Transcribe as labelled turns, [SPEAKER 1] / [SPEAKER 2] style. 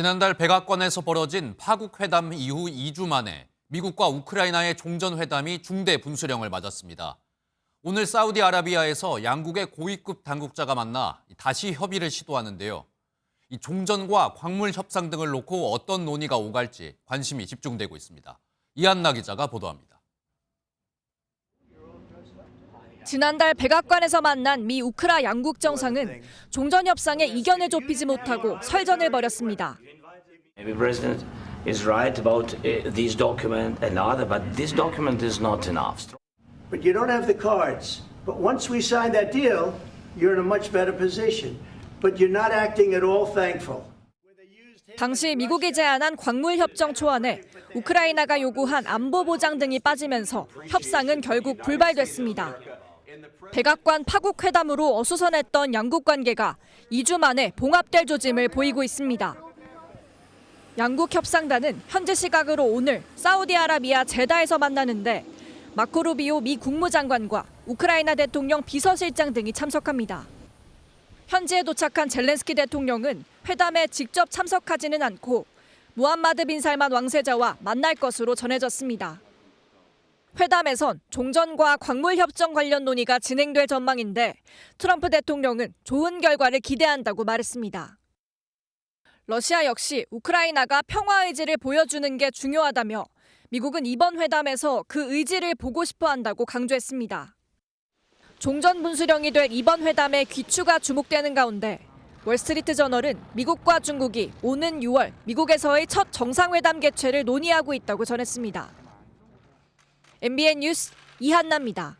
[SPEAKER 1] 지난달 백악관에서 벌어진 파국 회담 이후 2주 만에 미국과 우크라이나의 종전 회담이 중대 분수령을 맞았습니다. 오늘 사우디아라비아에서 양국의 고위급 당국자가 만나 다시 협의를 시도하는데요. 이 종전과 광물 협상 등을 놓고 어떤 논의가 오갈지 관심이 집중되고 있습니다. 이한나 기자가 보도합니다.
[SPEAKER 2] 지난달 백악관에서 만난 미 우크라 양국 정상은 종전 협상에 이견을 좁히지 못하고 설전을 벌였습니다.
[SPEAKER 3] Maybe President is right about uh, this document and other, but this document is not enough.
[SPEAKER 4] But you don't have the cards. But once we sign that deal, you're in a much better position. But you're not acting at all thankful.
[SPEAKER 2] 당시 미국이 제안한 광물 협정 초안에 우크라이나가 요구한 안보 보장 등이 빠지면서 협상은 결국 불발됐습니다. 백악관 파국 회담으로 어수선했던 양국 관계가 2주 만에 봉합될 조짐을 보이고 있습니다. 양국 협상단은 현지 시각으로 오늘 사우디아라비아 제다에서 만나는데 마코 루비오 미 국무장관과 우크라이나 대통령 비서실장 등이 참석합니다. 현지에 도착한 젤렌스키 대통령은 회담에 직접 참석하지는 않고 무함마드 빈 살만 왕세자와 만날 것으로 전해졌습니다. 회담에선 종전과 광물 협정 관련 논의가 진행될 전망인데 트럼프 대통령은 좋은 결과를 기대한다고 말했습니다. 러시아 역시 우크라이나가 평화 의지를 보여주는 게 중요하다며 미국은 이번 회담에서 그 의지를 보고 싶어 한다고 강조했습니다. 종전 분수령이 될 이번 회담의 귀추가 주목되는 가운데 월스트리트 저널은 미국과 중국이 오는 6월 미국에서의 첫 정상회담 개최를 논의하고 있다고 전했습니다. MBN 뉴스 이한나입니다.